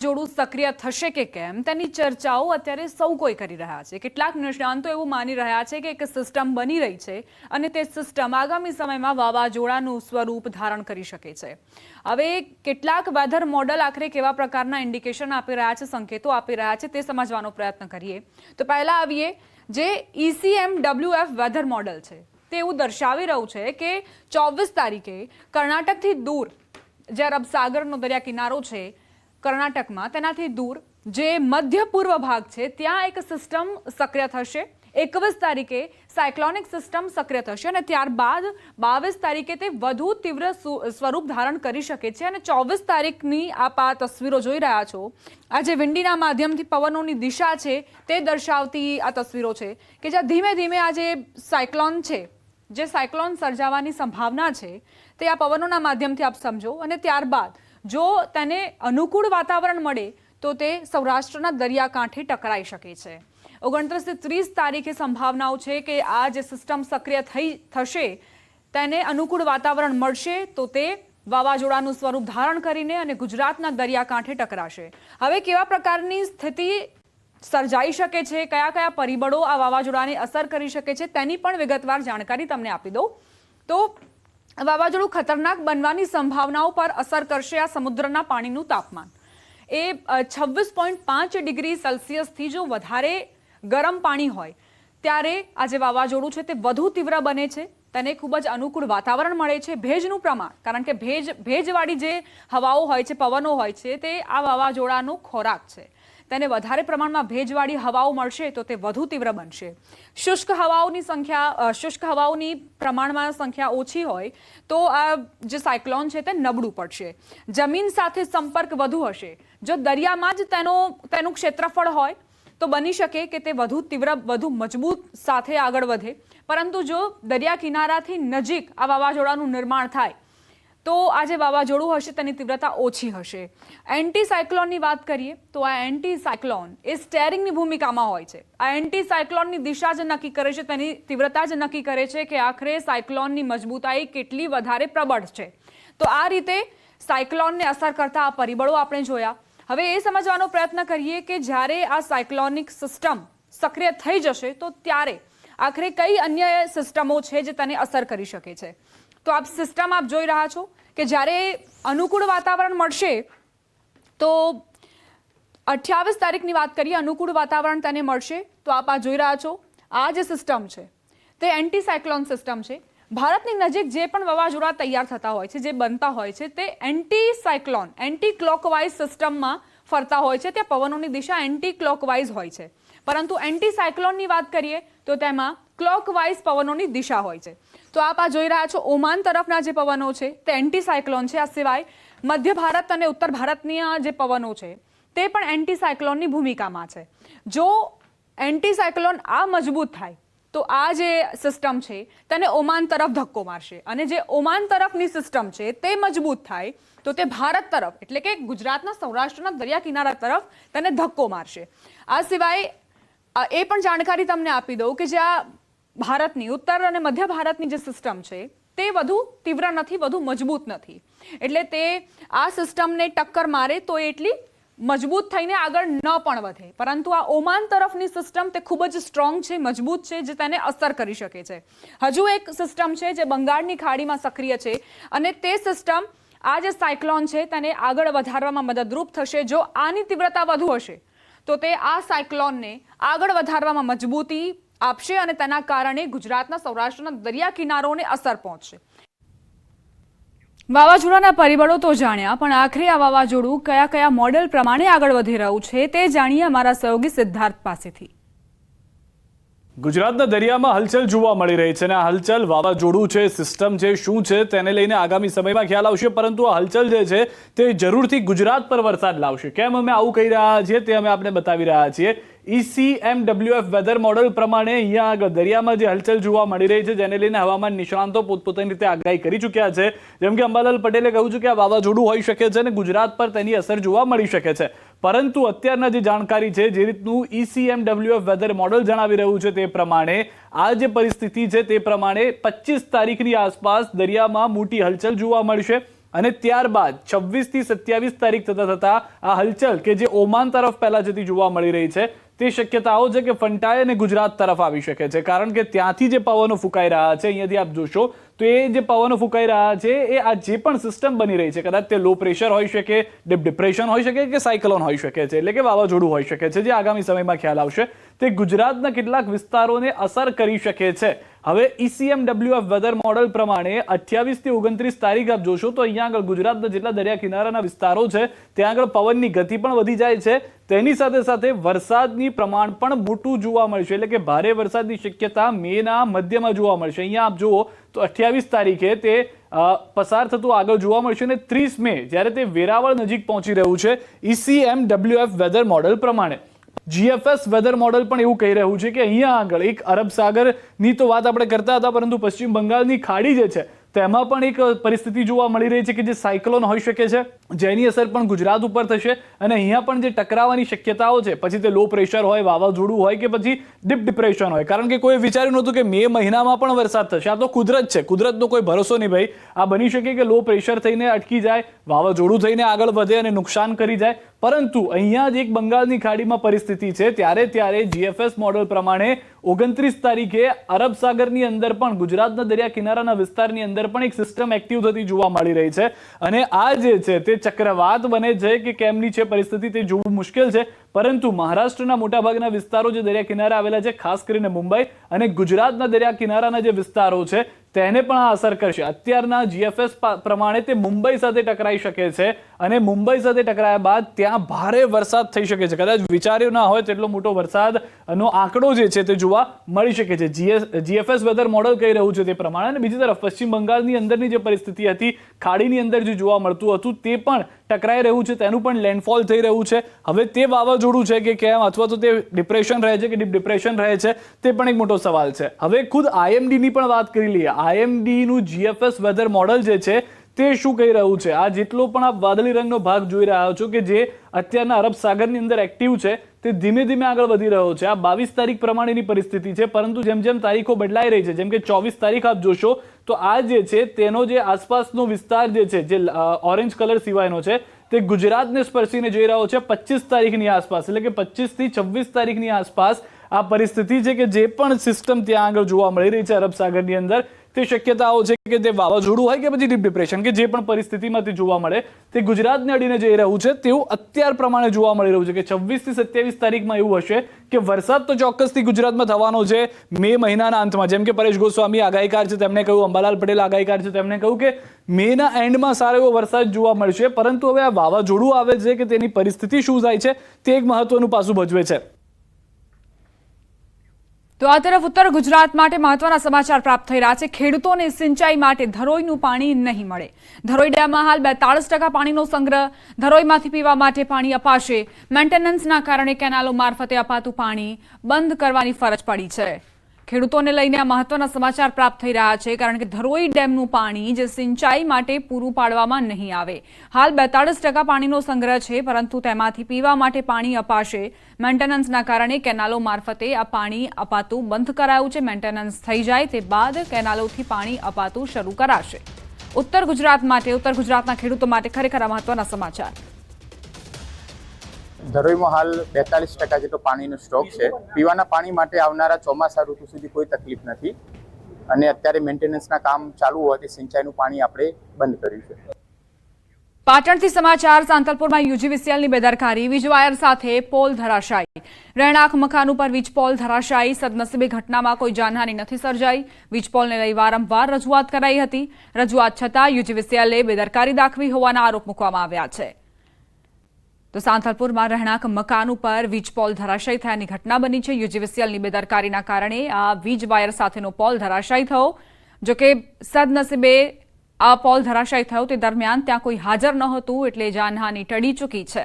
જોડું સક્રિય થશે કે કેમ? તેની ચર્ચાઓ અત્યારે સૌ કોઈ કરી રહ્યા છે. કેટલાક નિષ્ણાંતો એવું માની રહ્યા છે કે એક સિસ્ટમ બની રહી છે અને તે સિસ્ટમ આગામી સમયમાં વાવાઝોડાનું સ્વરૂપ ધારણ કરી શકે છે. હવે કેટલાક વેધર મોડલ આખરે કેવા પ્રકારના ઇન્ડિકેશન આપી રહ્યા છે, સંકેતો આપી રહ્યા છે તે સમજવાનો પ્રયત્ન કરીએ. તો પહેલાં આવીએ જે ઈસીએમ ડબલ્યુએફ વેધર મોડલ છે. તે એવું દર્શાવી રહ્યું છે કે ચોવીસ તારીખે કર્ણાટકથી દૂર જે અરબ સાગરનો દરિયા કિનારો છે કર્ણાટકમાં, તેનાથી દૂર જે મધ્ય પૂર્વ ભાગ છે, ત્યાં એક સિસ્ટમ સક્રિય થશે. એકવીસ તારીખે સાયક્લોનિક સિસ્ટમ સક્રિય થશે અને ત્યારબાદ બાવીસ તારીખે તે વધુ તીવ્ર સ્વ- સ્વરૂપ ધારણ કરી શકે છે. અને ચોવીસ તારીખની આપ આ તસવીરો જોઈ રહ્યા છો. આ જે વિંડીના માધ્યમથી પવનોની દિશા છે, તે દર્શાવતી આ તસવીરો છે કે જ્યાં ધીમે ધીમે આ જે સાયક્લોન છે, જે સાયક્લોન સર્જાવાની સંભાવના છે, તે આ પવનોના માધ્યમથી આપ સમજો. અને ત્યારબાદ જો તેને અનુકૂળ વાતાવરણ મળે, તો તે સૌરાષ્ટ્રના દરિયાકાંઠે ટકરાઈ શકે છે. ઓગણત્રીસથી ત્રીસ તારીખે સંભાવનાઓ છે કે આ જે સિસ્ટમ સક્રિય થઈ થશે, તેને અનુકૂળ વાતાવરણ મળશે, તો તે વાવાઝોડાનું સ્વરૂપ ધારણ કરીને અને ગુજરાતના દરિયાકાંઠે ટકરાશે. હવે કેવા પ્રકારની સ્થિતિ સર્જાઈ શકે છે, કયા કયા પરિબળો આ વાવાઝોડાને અસર કરી શકે છે, તેની પણ વિગતવાર જાણકારી તમને આપી દઉં. તો વાવાઝોડું ખતરનાક બનવાની સંભાવનાઓ પર અસર કરશે આ સમુદ્રના પાણીનું તાપમાન. એ છવ્વીસ પોઈન્ટ પાંચ ડિગ્રી સેલ્સિયસથી જો વધારે ગરમ પાણી હોય, ત્યારે આ જે વાવાઝોડું છે તે વધુ તીવ્ર બને છે. તેને ખૂબ જ અનુકૂળ વાતાવરણ મળે છે ભેજનું પ્રમાણ. કારણ કે ભેજ, ભેજવાળી જે હવાઓ હોય છે, પવનો હોય છે, તે આ વાવાઝોડાનો ખોરાક છે. તેને વધારે પ્રમાણમાં ભેજવાળી હવાઓ મળશે તો તે વધુ તીવ્ર બનશે. શુષ્ક હવાઓની સંખ્યા શુષ્ક હવાઓની પ્રમાણમાં સંખ્યા ઓછી હોય તો આ જે સાયક્લોન છે તે નબળું પડશે. જમીન સાથે સંપર્ક વધુ હશે. જો દરિયામાં જ તેનો, તેનું ક્ષેત્રફળ હોય તો બની શકે કે તે વધુ તીવ્ર, વધુ મજબૂત સાથે આગળ વધે. પરંતુ જો દરિયા કિનારાથી નજીક આ વાવાઝોડાનું નિર્માણ થાય તો આ જે વાવાઝોડું હશે, તેની તીવ્રતા ઓછી હશે. એન્ટી સાયક્લોનની વાત કરીએ, તો આ એન્ટી સાયક્લોન એ સ્ટેરિંગની ભૂમિકામાં હોય છે. આ એન્ટી સાયક્લોનની દિશા જ નક્કી કરે છે, તેની તીવ્રતા જ નક્કી કરે છે કે આખરે સાયક્લોનની મજબૂતાઈ કેટલી વધારે પ્રબળ છે. તો આ રીતે સાયક્લોનને અસર કરતા આ પરિબળો આપણે જોયા. હવે એ સમજવાનો પ્રયત્ન કરીએ કે જ્યારે આ સાયક્લોનિક સિસ્ટમ સક્રિય થઈ જશે, તો ત્યારે આખરે કઈ અન્ય સિસ્ટમો છે જે તેને અસર કરી શકે છે? તો આપ સિસ્ટમ આપ જોઈ રહ્યા છો કે જ્યારે અનુકૂળ વાતાવરણ મળશે, તો અઠ્યાવીસ તારીખની વાત કરીએ, અનુકૂળ વાતાવરણ તેને મળશે, તો આપ આ જોઈ રહ્યા છો. આ જે સિસ્ટમ છે, તે એન્ટી સાયક્લોન સિસ્ટમ છે. ભારતની નજીક જે પણ વાવાઝોડા તૈયાર થતા હોય છે, જે બનતા હોય છે, તે એન્ટી સાયક્લોન એન્ટી ક્લોકવાઇઝ સિસ્ટમમાં ફરતા હોય છે. ત્યાં પવનોની દિશા એન્ટી ક્લોકવાઇઝ હોય છે. પરંતુ એન્ટી સાયક્લોનની વાત કરીએ, તો તેમાં ક્લોકવાઇઝ પવનોની દિશા હોય છે. તો આપ આ જોઈ રહ્યા છો, ઓમાન તરફના જે પવનો છે, તે એન્ટી સાયક્લોન છે. આ સિવાય મધ્ય ભારત અને ઉત્તર ભારતની જે પવનો છે, તે પણ એન્ટી સાયક્લોનની ભૂમિકામાં છે. જો એન્ટી સાયક્લોન આ મજબૂત થાય, તો આ જે સિસ્ટમ છે, તેને ઓમાન તરફ ધક્કો મારશે. અને જે ઓમાન તરફની સિસ્ટમ છે, તે મજબૂત થાય, તો તે ભારત તરફ, એટલે કે ગુજરાતના સૌરાષ્ટ્રના દરિયા કિનારા તરફ, તેને ધક્કો મારશે. આ સિવાય એ પણ જાણકારી તમને આપી દઉં કે જે આ ભારતની, ઉત્તર અને મધ્ય ભારતની જે સિસ્ટમ છે, તે વધુ તીવ્ર નથી, વધુ મજબૂત નથી. એટલે તે આ સિસ્ટમને ટક્કર મારે તો એટલી મજબૂત થઈને આગળ ન પણ વધે. પરંતુ આ ઓમાન તરફની સિસ્ટમ તે ખૂબ જ સ્ટ્રોંગ છે, મજબૂત છે, જે તેને અસર કરી શકે છે. હજુ એક સિસ્ટમ છે, જે બંગાળની ખાડીમાં સક્રિય છે અને તે સિસ્ટમ આ જે સાયક્લોન છે, તેને આગળ વધારવામાં મદદરૂપ થશે. જો આની તીવ્રતા વધુ હશે, તો તે આ સાયક્લોનને આગળ વધારવામાં મજબૂતી આપશે અને તેના કારણે ગુજરાતના સૌરાષ્ટ્રના દરિયા કિનારોને અસર પહોંચશે. વાવાઝોડાના પરિબળો તો જાણ્યા, પણ આખરે આ વાવાઝોડું કયા કયા મોડેલ પ્રમાણે આગળ વધી રહ્યું છે તે જાણીએ અમારા સહયોગી સિદ્ધાર્થ પાસેથી. ગુજરાતના દરિયામાં હલચલ જોવા મળી રહી છે અને આ હલચલ વાવાઝોડું છે, સિસ્ટમ છે, શું છે તેને લઈને આગામી સમયમાં ખ્યાલ આવશે. પરંતુ આ હલચલ જે છે તે જરૂરથી ગુજરાત પર વરસાદ લાવશે. કેમ અમે આવું કહી રહ્યા છીએ તે અમે આપને બતાવી રહ્યા છીએ. ઈસીએમડબ્લ્યુએફ વેધર મોડેલ પ્રમાણે અહીંયા આગળ દરિયામાં જે હલચલ જોવા મળી રહી છે, જેને લઈને હવામાન નિષ્ણાંતો પોતપોતાની રીતે આગાહી કરી ચૂક્યા છે. જેમ કે અંબાલાલ પટેલે કહ્યું છે કે આ વાવાઝોડું હોઈ શકે છે અને ગુજરાત પર તેની અસર જોવા મળી શકે છે. પરંતુ અત્યારના જે જાણકારી છે, જે રીતનું ઈસીએમડબ્લ્યુએફ વેધર મોડલ જણાવી રહ્યું છે તે પ્રમાણે આ જે પરિસ્થિતિ છે તે પ્રમાણે પચીસ તારીખની આસપાસ દરિયામાં મોટી હલચલ જોવા મળશે અને ત્યારબાદ છવ્વીસથી સત્યાવીસ તારીખ થતા થતાં આ હલચલ કે જે ઓમાન તરફ પહેલાં જતી જોવા મળી રહી છે તે શક્યતાઓ છે કે ફંટાય અને ગુજરાત તરફ આવી શકે છે. કારણ કે ત્યાંથી જે પવનો ફૂંકાઈ રહ્યા છે, અહીંયાથી આપ જોશો, તો એ જે પવનો ફૂંકાઈ રહ્યા છે, એ આ જે પણ સિસ્ટમ બની રહી છે, કદાચ તે લો પ્રેશર હોઈ શકે ડીપ ડિપ્રેશન હોઈ શકે કે સાયક્લોન હોઈ શકે છે, એટલે કે વાવાઝોડું હોઈ શકે છે, જે આગામી સમયમાં ખ્યાલ આવશે. તે ગુજરાતના કેટલાક વિસ્તારોને અસર કરી શકે છે. હવે ECM W F weather model પ્રમાણે અઠ્યાવીસથી ઓગણત્રીસ તારીખ આપ જોશો તો અહીંયા આગળ ગુજરાતના જેટલા દરિયા કિનારાના વિસ્તારો છે, ત્યાં આગળ પવનની ગતિ પણ વધી જાય છે. તેની સાથે સાથે વરસાદની પ્રમાણ પણ મોટું જોવા મળશે. એટલે કે ભારે વરસાદની શક્યતા મેના મધ્યમાં જોવા મળશે. અહીંયા આપ જુઓ તો અઠ્યાવીસ તારીખે તે પસાર થતું આગળ જોવા મળશે અને ત્રીસ મે જ્યારે તે વેરાવળ નજીક પહોંચી રહ્યું છે E ઈસીએમડબ્લ્યુએફ વેધર મોડેલ પ્રમાણે. જીએફએસ વેધર મોડેલ પણ એવું કહી રહ્યું છે કે અહીંયા આગળ એક અરબ સાગરની તો વાત આપણે કરતા હતા, પરંતુ પશ્ચિમ બંગાળની ખાડી જે છે, તેમાં પણ એક પરિસ્થિતિ જોવા મળી રહી છે કે જે સાયક્લોન હોઈ શકે છે, જેની અસર પણ ગુજરાત ઉપર થશે અને અહીંયા પણ જે ટકરાવાની શક્યતાઓ છે, પછી તે લો પ્રેશર હોય, વાવાઝોડું હોય કે પછી ડીપ ડિપ્રેશન હોય. કારણ કે કોઈ વિચાર્યું નહોતું કે મે મહિનામાં પણ વરસાદ થશે. આ તો કુદરત છે, કુદરતનો કોઈ ભરોસો નહીં ભાઈ. આ બની શકે કે લો પ્રેશર થઈને અટકી જાય, વાવાઝોડું થઈને આગળ વધે અને નુકસાન કરી જાય. પરંતુ અહીંયા જ એક બંગાળની ખાડીમાં પરિસ્થિતિ છે. ત્યારે ત્યારે જીએફએસ મોડેલ પ્રમાણે ઓગણત્રીસ તારીખે અરબ સાગરની અંદર પણ, ગુજરાતના દરિયા કિનારાના વિસ્તારની અંદર પણ એક સિસ્ટમ એક્ટિવ થતી જોવા મળી રહી છે. અને આ જે છે તે ચક્રવાત બને છે કે કેમની છે પરિસ્થિતિ તે જોવું મુશ્કેલ છે. પરંતુ મહારાષ્ટ્રના મોટાભાગના વિસ્તારો જે દરિયા કિનારે આવેલા છે, ખાસ કરીને મુંબઈ અને ગુજરાતના દરિયા કિનારાના જે વિસ્તારો છે, તેને પણ આ અસર કરશે. અત્યારના જીએફએસ પ્રમાણે તે મુંબઈ સાથે ટકરાઈ શકે છે. અને મુંબઈ સાથે ટકરાયા બાદ ત્યાં ભારે વરસાદ થઈ શકે છે. કદાચ વિચાર્યો ના હોય તેટલો મોટો વરસાદ નો આંકડો જે છે તે જોવા મળી શકે છે. જીએસ જીએફએસ વેધર મોડલ કહી રહ્યું છે તે પ્રમાણે અને બીજી તરફ પશ્ચિમ બંગાળની અંદરની જે પરિસ્થિતિ હતી, ખાડીની અંદર જે જોવા મળતું હતું તે પણ ટકરાઈ રહ્યું છે. તેનું પણ લેન્ડફોલ થઈ રહ્યું છે. હવે તે વાવાઝોડું છે કે કેમ અથવા તો તે ડિપ્રેશન રહે છે કે ડીપ ડિપ્રેશન રહે છે તે પણ એક મોટો સવાલ છે. હવે ખુદ આઈએમડીની પણ વાત કરી લઈએ. આઈએમડીનું જીએફએસ વેધર મોડલ જે છે તે શું કહી રહ્યું છે? આ જેટલો પણ આ વાદળી રંગનો ભાગ જોઈ રહ્યા છો કે જે અત્યારના અરબ સાગરની અંદર એક્ટિવ છે, તે ધીમે ધીમે આગળ વધી રહ્યો છે. આ બાવીસ તારીખ પ્રમાણેની પરિસ્થિતિ છે, પરંતુ જેમ જેમ તારીખો બદલાઈ રહી છે, જેમ કે ચોવીસ તારીખ આપ જોશો, તો આ જે છે, તેનો જે આસપાસનો વિસ્તાર જે છે, જે ઓરેન્જ કલર સિવાયનો છે, તે ગુજરાતને સ્પર્શીને જઈ રહ્યો છે પચીસ તારીખની આસપાસ, એટલે કે પચીસથી છવ્વીસ તારીખની આસપાસ આ પરિસ્થિતિ છે કે જે પણ સિસ્ટમ ત્યાં આગળ જોવા મળી રહી છે અરબ સાગરની અંદર. તે શક્યતાઓ છે કે તે વાવાઝોડું હોય કે પછી ડીપ ડિપ્રેશન કે જે પણ પરિસ્થિતિમાંથી જોવા મળે, તે ગુજરાતને અડીને જઈ રહ્યું છે. તેવું અત્યાર પ્રમાણે જોવા મળી રહ્યું છે કે છવ્વીસથી સત્યાવીસ તારીખમાં એવું હશે કે વરસાદ તો ચોક્કસથી ગુજરાતમાં થવાનો છે મે મહિનાના અંતમાં. જેમ કે પરેશ ગોસ્વામી આગાહીકાર છે, તેમણે કહ્યું, અંબાલાલ પટેલ આગાહીકાર છે, તેમણે કહ્યું કે મેના એન્ડમાં સારો એવો વરસાદ જોવા મળશે, પરંતુ હવે આ વાવાઝોડું આવે છે કે તેની પરિસ્થિતિ શું થાય છે, તે એક મહત્વનું પાસું ભજવે છે. તો આ તરફ ઉત્તર ગુજરાત માટે મહત્વના સમાચાર પ્રાપ્ત થઈ રહ્યા છે. ખેડૂતોને સિંચાઈ માટે ધરોઈનું પાણી નહીં મળે. ધરોઈ ડેમમાં હાલ બેતાળીસ ટકા પાણીનો સંગ્રહ. ધરોઈમાંથી પીવા માટે પાણી અપાશે. મેન્ટેનન્સના કારણે કેનાલો મારફતે અપાતું પાણી બંધ કરવાની ફરજ પડી છે. ખેડૂતોને લઈને આ મહત્વના સમાચાર પ્રાપ્ત થઈ રહ્યા છે, કારણ કે ધરોઈ ડેમનું પાણી જે સિંચાઈ માટે પૂરું પાડવામાં નહીં આવે. હાલ બેતાળીસ ટકા પાણીનો સંગ્રહ છે, પરંતુ તેમાંથી પીવા માટે પાણી અપાશે. મેન્ટેનન્સના કારણે કેનાલો મારફતે આ પાણી અપાતું બંધ કરાયું છે. મેન્ટેનન્સ થઈ જાય તે બાદ કેનાલોથી પાણી અપાતું શરૂ કરાશે. ઉત્તર ગુજરાત માટે, ઉત્તર ગુજરાતના ખેડૂતો માટે ખરેખર આ મહત્વના સમાચાર. ધરોઈમાં હાલ બેતાલીસ ટકા જેટલો પાણીનો સ્ટોક છે. પીવાના પાણી માટે આવનારા ચોમાસા ઋતુ સુધી કોઈ તકલીફ નથી. અને અત્યારે મેન્ટેનન્સના કામ ચાલુ હોવાથી સિંચાઈનું પાણી આપણે બંધ કર્યું છે. પાટણથી સમાચાર, સાંતલપુરમાં યુજીવીસીએલની બેદરકારી વીજવાયર સાથે પોલ ધરાશાયી. રહેણાંક મકાન ઉપર વીજપોલ ધરાશાયી, સદનસીબે ઘટનામાં કોઈ જાનહાની નથી સર્જાઈ. વીજપોલને લઈ વારંવાર રજૂઆત કરાઈ હતી. રજૂઆત છતાં યુજીવીસીએલે બેદરકારી દાખવી હોવાના આરોપ મૂકવામાં આવ્યા છે. તો સાંથલપુરમાં રહેણાંક મકાન ઉપર વીજપોલ ધરાશાયી થયાની ઘટના બની છે. યુજીવીસીએલની બેદરકારીના કારણે આ વીજ વાયર સાથેનો પોલ ધરાશાયી થયો. જોકે સદનસીબે આ પોલ ધરાશાયી થયો તે દરમિયાન ત્યાં કોઈ હાજર નહોતું હતું એટલે જાનહાની ટળી ચૂકી છે.